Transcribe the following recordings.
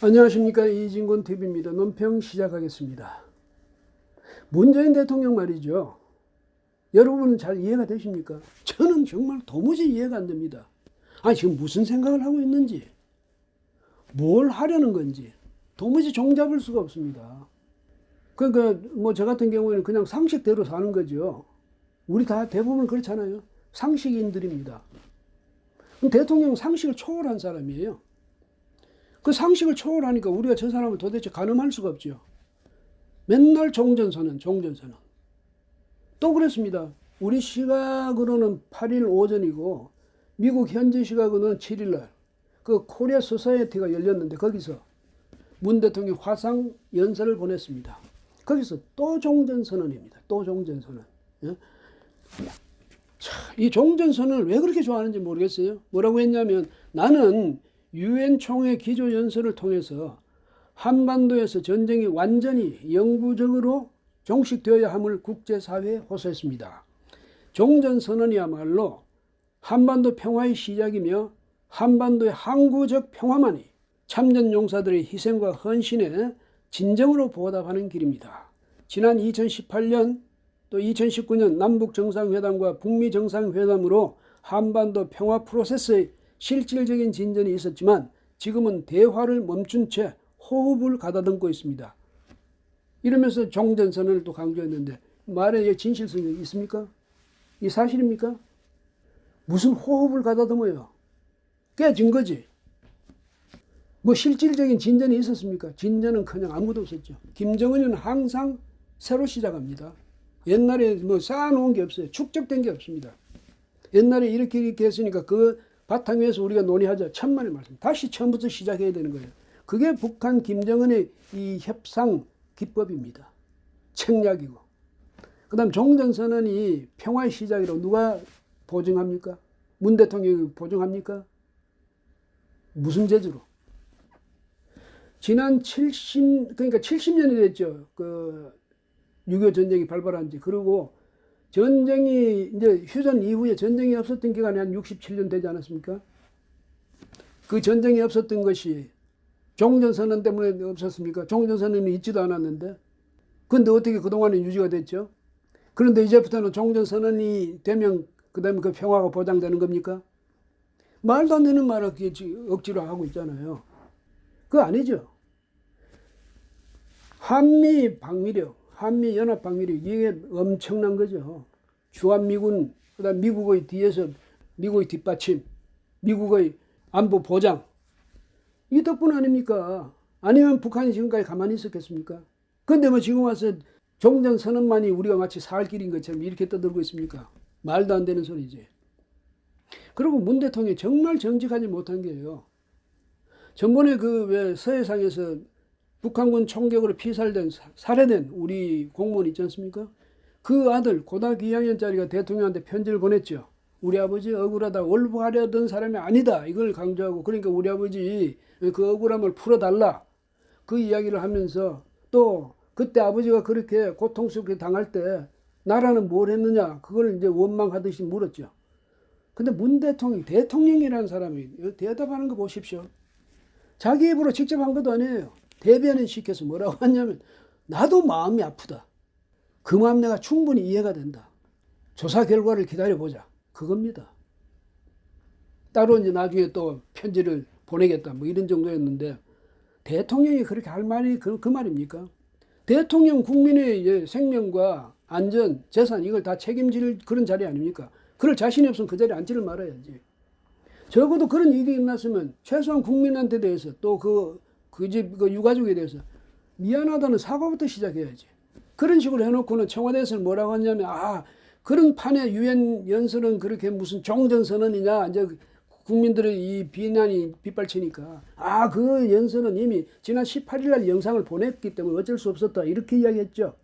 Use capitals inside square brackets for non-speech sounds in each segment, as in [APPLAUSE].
안녕하십니까 이진곤 TV입니다. 논평 시작하겠습니다. 문재인 대통령 말이죠. 여러분은 잘 이해가 되십니까? 저는 정말 도무지 이해가 안 됩니다. 아니 지금 무슨 생각을 하고 있는지, 뭘 하려는 건지 도무지 종잡을 수가 없습니다. 그러니까 뭐 저 같은 경우에는 그냥 상식대로 사는 거죠. 우리 다 대부분 그렇잖아요. 상식인들입니다. 대통령 상식을 초월한 사람이에요. 그 상식을 초월하니까 우리가 저 사람을 도대체 가늠할 수가 없죠. 맨날 종전선언, 종전선언. 또 그랬습니다. 우리 시각으로는 8일 오전이고 미국 현지 시각으로는 7일 날 그 코리아 소사이어티가 열렸는데 거기서 문 대통령이 화상 연설을 보냈습니다. 거기서 또 종전선언입니다. 또 종전선언. 예? 차, 이 종전선언을 왜 그렇게 좋아하는지 모르겠어요. 뭐라고 했냐면 나는 유엔 총회 기조 연설을 통해서 한반도에서 전쟁이 완전히 영구적으로 종식되어야 함을 국제사회에 호소했습니다. 종전선언이야말로 한반도 평화의 시작이며 한반도의 항구적 평화만이 참전 용사들의 희생과 헌신에 진정으로 보답하는 길입니다. 지난 2018년 또 2019년 남북 정상회담과 북미 정상회담으로 한반도 평화 프로세스의 실질적인 진전이 있었지만 지금은 대화를 멈춘 채 호흡을 가다듬고 있습니다. 이러면서 종전 선언을 또 강조했는데 말에 진실성이 있습니까? 이 사실입니까? 무슨 호흡을 가다듬어요? 깨진 거지. 뭐 실질적인 진전이 있었습니까? 진전은 그냥 아무도 없었죠. 김정은은 항상 새로 시작합니다. 옛날에 뭐 쌓아놓은 게 없어요. 축적된 게 없습니다. 옛날에 이렇게 이렇게 했으니까 그 바탕 위에서 우리가 논의하자. 천만의 말씀. 다시 처음부터 시작해야 되는 거예요. 그게 북한 김정은의 이 협상 기법입니다. 책략이고. 그 다음 종전선언이 평화의 시작이라고 누가 보증합니까? 문 대통령이 보증합니까? 무슨 재주로? 지난 70, 그러니까 70년이 됐죠. 그6.25 전쟁이 발발한 지. 그리고 전쟁이 이제 휴전 이후에 전쟁이 없었던 기간이 한 67년 되지 않았습니까? 그 전쟁이 없었던 것이 종전선언 때문에 없었습니까? 종전선언이 있지도 않았는데. 근데 어떻게 그동안에 유지가 됐죠? 그런데 이제부터는 종전선언이 되면 그 다음에 그 평화가 보장되는 겁니까? 말도 안 되는 말을 억지로 하고 있잖아요. 그거 아니죠. 한미 방위력, 한미 연합 방위력 이게 엄청난 거죠. 주한미군, 그다음 미국의 뒤에서 미국의 뒷받침, 미국의 안보 보장 이 덕분 아닙니까? 아니면 북한이 지금까지 가만히 있었겠습니까? 근데 뭐 지금 와서 종전 선언만이 우리가 마치 살 길인 것처럼 이렇게 떠들고 있습니까? 말도 안 되는 소리지. 그리고 문 대통령이 정말 정직하지 못한 게요. 전번에 그 왜 서해상에서 북한군 총격으로 피살된 살해된 우리 공무원 있지 않습니까? 그 아들 고등학교 2학년짜리가 대통령한테 편지를 보냈죠. 우리 아버지 억울하다 월부하려던 사람이 아니다 이걸 강조하고 그러니까 우리 아버지 그 억울함을 풀어달라 그 이야기를 하면서 또 그때 아버지가 그렇게 고통스럽게 당할 때 나라는 뭘 했느냐 그걸 이제 원망하듯이 물었죠. 근데 문 대통령 대통령이라는 사람이 대답하는 거 보십시오. 자기 입으로 직접 한 것도 아니에요. 대변인 시켜서 뭐라고 [LAUGHS] 하냐면 나도 마음이 아프다. 그 마음 내가 충분히 이해가 된다. 조사 결과를 기다려보자. 그겁니다. 따로 이제 나중에 또 편지를 보내겠다. 뭐 이런 정도였는데 대통령이 그렇게 할 말이 그, 그 말입니까? 대통령 국민의 생명과 안전, 재산 이걸 다 책임질 그런 자리 아닙니까? 그럴 자신이 없으면 그 자리에 앉지를 말아야지. 적어도 그런 일이 일어났으면 최소한 국민한테 대해서 또 그 그집그 유가족에 대해서 미안하다는 사과부터 시작해야지. 그런 식으로 해놓고는 청와대에서는 뭐라고 하냐면 아 그런 판에 유엔 연설은 그렇게 무슨 종전 선언이냐 이제 국민들의 이 비난이 빗발치니까 아 그 연설은 이미 지난 18일 날 영상을 보냈기 때문에 어쩔 수 없었다 이렇게 이야기했죠.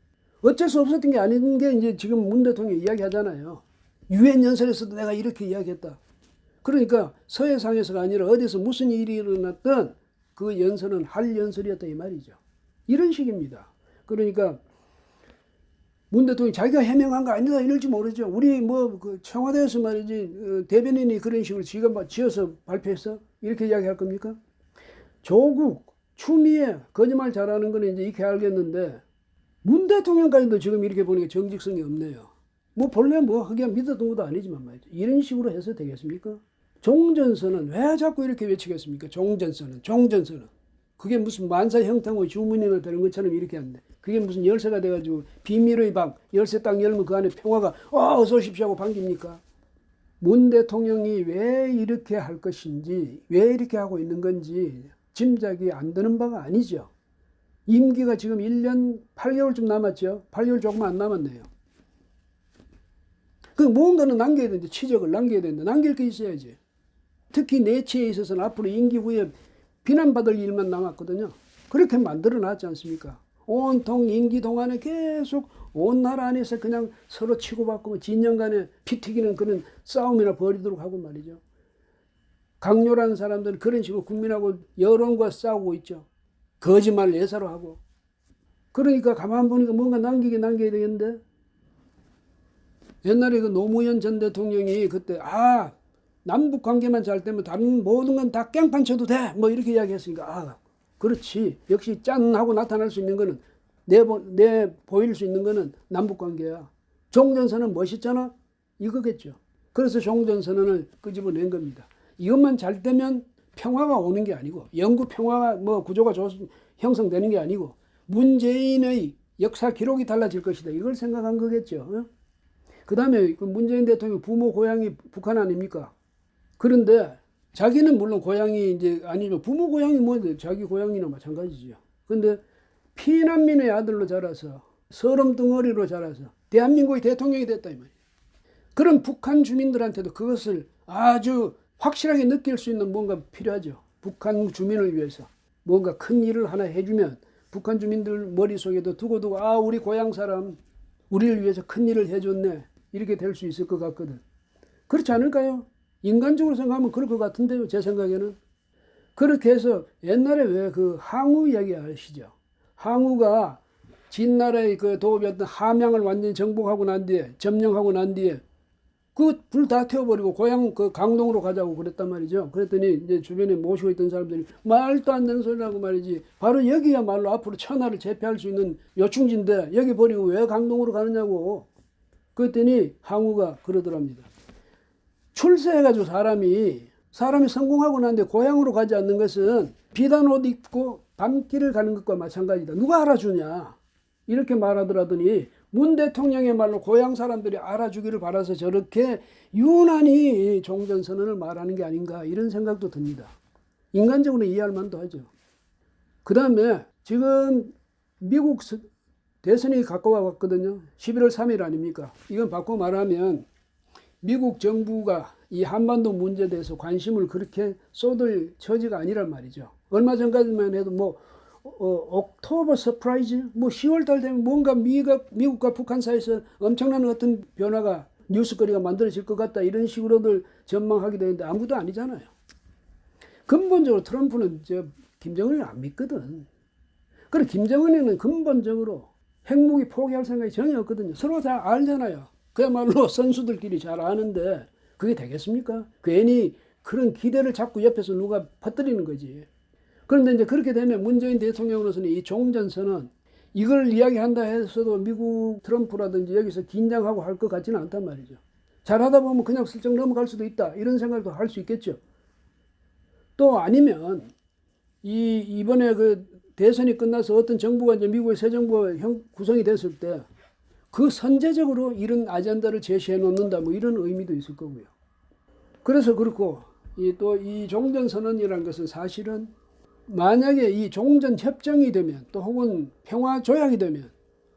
어쩔 수 없었던 게 아닌 게 이제 지금 문 대통령이 이야기하잖아요. 유엔 연설에서도 내가 이렇게 이야기했다. 그러니까 서해상에서가 아니라 어디서 무슨 일이 일어났든 그 연설은 할 연설이었다 이 말이죠. 이런 식입니다. 그러니까 문 대통령이 자기가 해명한 거 아니다 이럴지 모르죠. 우리 뭐 그 청와대에서 말이지 어, 대변인이 그런 식으로 뭐 지어서 발표했어 이렇게 이야기할 겁니까? 조국 추미애 거짓말 잘하는 거는 이제 이렇게 알겠는데 문 대통령까지도 지금 이렇게 보니까 정직성이 없네요. 뭐 본래 뭐 하기야 것도 아니지만 말이죠. 이런 식으로 해서 되겠습니까? 종전선은 왜 자꾸 이렇게 외치겠습니까? 종전선은 종전선은 그게 무슨 만사 형통의 주문이나 되는 것처럼 이렇게 하는데 그게 무슨 열쇠가 돼가지고 비밀의 방 열쇠 딱 열면 그 안에 평화가 어, 어서 오십시오 하고 반깁니까? 문 대통령이 왜 이렇게 할 것인지 왜 이렇게 하고 있는 건지 짐작이 안 되는 바가 아니죠. 임기가 지금 1년 8개월쯤 남았죠. 8개월 조금 안 남았네요. 그 뭔가는 남겨야 되는데 치적을 남겨야 되는데 남길 게 있어야지. 특히 내치에 있어서는 앞으로 임기 후에 비난받을 일만 남았거든요. 그렇게 만들어 놨지 않습니까? 온통 임기 동안에 계속 온 나라 안에서 그냥 서로 치고받고 진영 간에 피 튀기는 그런 싸움이나 벌이도록 하고 말이죠. 강요라는 사람들은 그런 식으로 국민하고 여론과 싸우고 있죠. 거짓말 예사로 하고. 그러니까 가만 보니까 뭔가 남기게 남겨야 되겠는데 옛날에 그 노무현 전 대통령이 그때 아 남북 관계만 잘 되면 다른 모든 건 다 깽판 쳐도 돼. 뭐 이렇게 이야기했으니까 아 그렇지. 역시 짠 하고 나타날 수 있는 거는 내, 내 보일 수 있는 거는 남북 관계야. 종전선언 멋있잖아. 이거겠죠. 그래서 종전선언을 끄집어낸 겁니다. 이것만 잘 되면 평화가 오는 게 아니고 영구 평화가 뭐 구조가 좋, 형성되는 게 아니고 문재인의 역사 기록이 달라질 것이다. 이걸 생각한 거겠죠. 어? 그 다음에 그 문재인 대통령 부모 고향이 북한 아닙니까? 그런데 자기는 물론 고향이 이제 아니죠. 부모 고향이 뭐 자기 고향이나 마찬가지죠. 근데 피난민의 아들로 자라서 서름 덩어리로 자라서 대한민국의 대통령이 됐다 이 말이에요. 그런 북한 주민들한테도 그것을 아주 확실하게 느낄 수 있는 뭔가 필요하죠. 북한 주민을 위해서 뭔가 큰 일을 하나 해주면 북한 주민들 머릿속에도 두고두고 아 우리 고향 사람 우리를 위해서 큰 일을 해줬네 이렇게 될 수 있을 것 같거든. 그렇지 않을까요? 인간적으로 생각하면 그럴 것 같은데요. 제 생각에는. 그렇게 해서 옛날에 왜 그 항우 이야기 아시죠? 항우가 진나라의 그 도읍이었던 함양을 완전히 정복하고 난 뒤에 점령하고 난 뒤에 그 불 다 태워버리고 고향 그 강동으로 가자고 그랬단 말이죠. 그랬더니 이제 주변에 모시고 있던 사람들이 말도 안 되는 소리라고 말이지. 바로 여기야말로 앞으로 천하를 제패할 수 있는 요충지인데 여기 버리고 왜 강동으로 가느냐고. 그랬더니 항우가 그러더랍니다. 출세해가지고 사람이 사람이 성공하고 난 뒤에 고향으로 가지 않는 것은 비단 옷 입고 밤길을 가는 것과 마찬가지다. 누가 알아주냐? 이렇게 말하더라더니 문 대통령의 말로 고향 사람들이 알아주기를 바라서 저렇게 유난히 종전선언을 말하는 게 아닌가 이런 생각도 듭니다. 인간적으로 이해할 만도 하죠. 그 다음에 지금 미국 대선이 가까워 왔거든요. 11월 3일 아닙니까? 이건 바꿔 말하면 미국 정부가 이 한반도 문제에 대해서 관심을 그렇게 쏟을 처지가 아니란 말이죠. 얼마 전까지만 해도 뭐 어, 옥토버 서프라이즈 뭐 10월 달 되면 뭔가 미국, 미국과 북한 사이에서 엄청난 어떤 변화가 뉴스거리가 만들어질 것 같다 이런 식으로들 전망하게 되는데 아무도 아니잖아요. 근본적으로 트럼프는 저 김정은을 안 믿거든. 그래 김정은에는 근본적으로 핵무기 포기할 생각이 전혀 없거든요. 서로 다 알잖아요. 그야말로 [LAUGHS] 선수들끼리 잘 아는데 그게 되겠습니까? 괜히 그런 기대를 자꾸 옆에서 누가 퍼뜨리는 거지. 그런데 이제 그렇게 되면 문재인 대통령으로서는 이 종전선언 이걸 이야기한다 해서도 미국 트럼프라든지 여기서 긴장하고 할 것 같지는 않단 말이죠. 잘하다 보면 그냥 슬쩍 넘어갈 수도 있다. 이런 생각도 할 수 있겠죠. 또 아니면 이 이번에 그 대선이 끝나서 어떤 정부가 이제 미국의 새 정부가 형, 구성이 됐을 때 그 선제적으로 이런 아젠다를 제시해 놓는다 뭐 이런 의미도 있을 거고요. 그래서 그렇고 이또이 종전 선언이라는 것은 사실은 만약에 이 종전 협정이 되면 또 혹은 평화 조약이 되면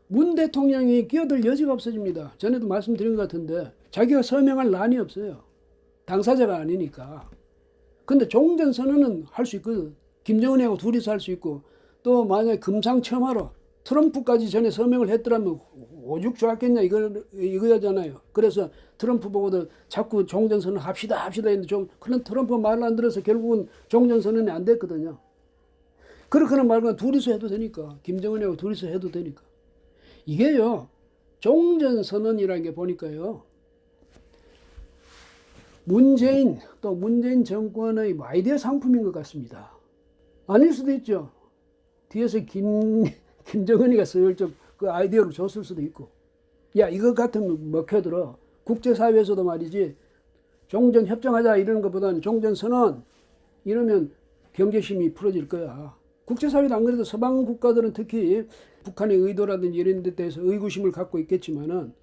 문 대통령이 끼어들 여지가 없어집니다. 전에도 말씀드린 것 같은데 자기가 서명할 난이 없어요. 당사자가 아니니까. 근데 종전 선언은 할 수 있거든. 김정은하고 둘이서 할 수 있고 또 만약에 금상첨화로 트럼프까지 전에 서명을 했더라면 오죽 좋았겠냐 이거 이거잖아요. 그래서 트럼프 보고도 자꾸 종전선언 합시다 합시다 했는데 좀 그런 트럼프 말을 안 들어서 결국은 종전선언이 안 됐거든요. 그렇게는 말고 둘이서 해도 되니까 김정은하고 둘이서 해도 되니까 이게요 종전선언이라는 게 보니까요 문재인 또 문재인 정권의 아이디어 상품인 것 같습니다. 아닐 수도 있죠. 뒤에서 김 [LAUGHS] 김정은이가 슬쩍 그 아이디어를 줬을 수도 있고 야 이거 같으면 먹혀들어 국제사회에서도 말이지 종전 협정하자 이러는 것보다는 종전 선언 이러면 경제심이 풀어질 거야. 국제사회도 안 그래도 서방 국가들은 특히 북한의 의도라든지 이런 데 대해서 의구심을 갖고 있겠지만은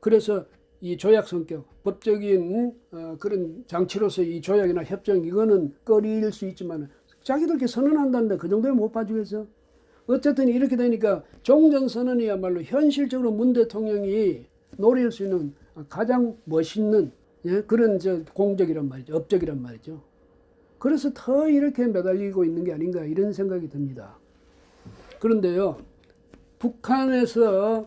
그래서 이 조약 성격, 법적인 어, 그런 장치로서 이 조약이나 협정 이거는 꺼리일 수 있지만 자기들끼리 선언한다는데 그 정도에 못 봐주겠어? 어쨌든 이렇게 되니까 종전 선언이야말로 현실적으로 문 대통령이 노릴 수 있는 가장 멋있는 예? 그런 저 공적이란 말이죠, 업적이란 말이죠. 그래서 더 이렇게 매달리고 있는 게 아닌가 이런 생각이 듭니다. 그런데요, 북한에서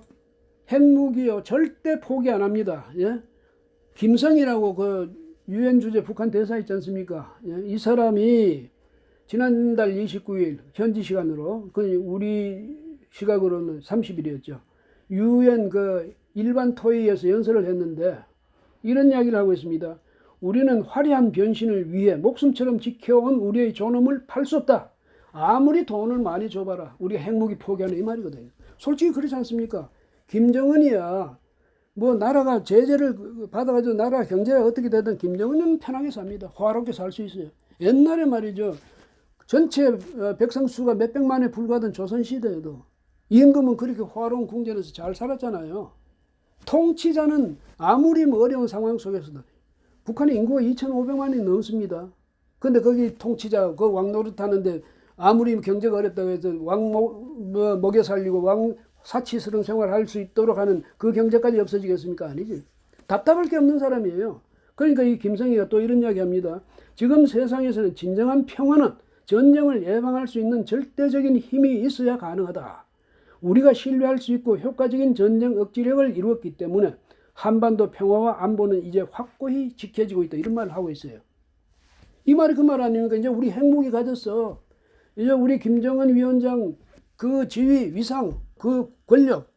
핵무기요 절대 포기 안 합니다. 예? 김성이라고 그 유엔 주재 북한 대사 있지 않습니까? 예? 이 사람이 지난달 29일 현지 시간으로 그 우리 시각으로는 30일이었죠. 유엔 그 일반 토의에서 연설을 했는데 이런 이야기를 하고 있습니다. 우리는 화려한 변신을 위해 목숨처럼 지켜온 우리의 존엄을 팔 수 없다. 아무리 돈을 많이 줘봐라. 우리 핵무기 포기하는 이 말이거든요. 솔직히 그렇지 않습니까? 김정은이야. 뭐 나라가 제재를 받아가지고 나라 경제가 어떻게 되든 김정은은 편하게 삽니다. 화롭게 살 수 있어요. 옛날에 말이죠. 전체 어, 백성 수가 몇 백만에 불과하던 조선 시대에도 임금은 그렇게 화로운 궁전에서 잘 살았잖아요. 통치자는 아무리 뭐 어려운 상황 속에서도 북한의 인구가 2,500만이 넘습니다. 근데 거기 통치자 그 왕 노릇 하는데 아무리 경제가 어렵다고 해서 왕 뭐, 먹여 살리고 왕 사치스러운 생활을 할수 있도록 하는 그 경제까지 없어지겠습니까? 아니지. 답답할 게 없는 사람이에요. 그러니까 이 김성희가 또 이런 이야기 합니다. 지금 세상에서는 진정한 평화는 전쟁을 예방할 수 있는 절대적인 힘이 있어야 가능하다. 우리가 신뢰할 수 있고 효과적인 전쟁 억지력을 이루었기 때문에 한반도 평화와 안보는 이제 확고히 지켜지고 있다. 이런 말을 하고 있어요. 이 말이 그 말 아닙니까? 이제 우리 핵무기 가졌어. 이제 우리 김정은 위원장 그 지위, 위상, 그 권력,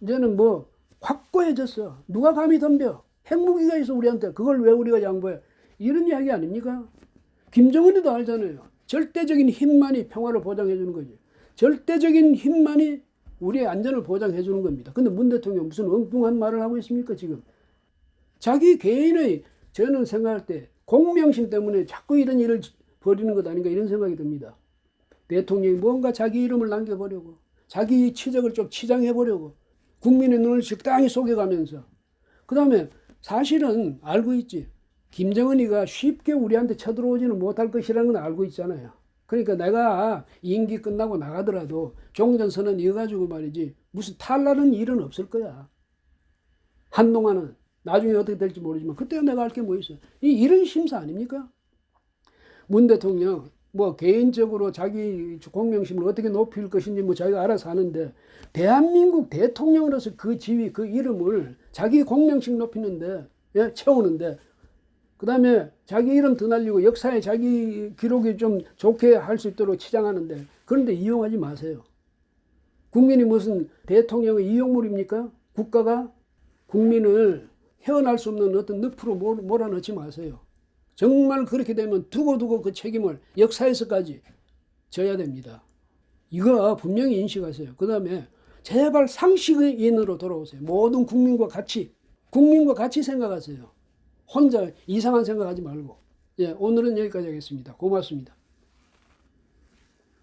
이제는 뭐 확고해졌어. 누가 감히 덤벼? 핵무기가 있어, 우리한테. 그걸 왜 우리가 양보해? 이런 이야기 아닙니까? 김정은이도 알잖아요. 절대적인 힘만이 평화를 보장해 주는 거지. 절대적인 힘만이 우리의 안전을 보장해 주는 겁니다. 근데 문 대통령 무슨 엉뚱한 말을 하고 있습니까, 지금? 자기 개인의 저는 생각할 때 공명심 때문에 자꾸 이런 일을 벌이는 것 아닌가 이런 생각이 듭니다. 대통령이 뭔가 자기 이름을 남겨보려고 자기 치적을 좀 치장해보려고 국민의 눈을 적당히 속여가면서 그 다음에 사실은 알고 있지. 김정은이가 쉽게 우리한테 쳐들어오지는 못할 것이라는 건 알고 있잖아요. 그러니까 내가 임기 끝나고 나가더라도 종전선언 이어가지고 말이지 무슨 탈나는 일은 없을 거야. 한동안은 나중에 어떻게 될지 모르지만 그때가 내가 할 게 뭐 있어. 이 이런 심사 아닙니까? 문 대통령 뭐 개인적으로 자기 공명심을 어떻게 높일 것인지 뭐 자기가 알아서 하는데 대한민국 대통령으로서 그 지위 그 이름을 자기 공명심 높이는데 예, 채우는데 그 다음에 자기 이름 더 날리고 역사에 자기 기록이 좀 좋게 할 수 있도록 치장하는데 그런데 이용하지 마세요. 국민이 무슨 대통령의 이용물입니까? 국가가 국민을 헤어날 수 없는 어떤 늪으로 몰- 몰아넣지 마세요. 정말 그렇게 되면 두고두고 그 책임을 역사에서까지 져야 됩니다. 이거 분명히 인식하세요. 그 다음에 제발 상식인으로 돌아오세요. 모든 국민과 같이, 국민과 같이 생각하세요. 혼자 이상한 생각하지 말고. 예, 오늘은 여기까지 하겠습니다. 고맙습니다.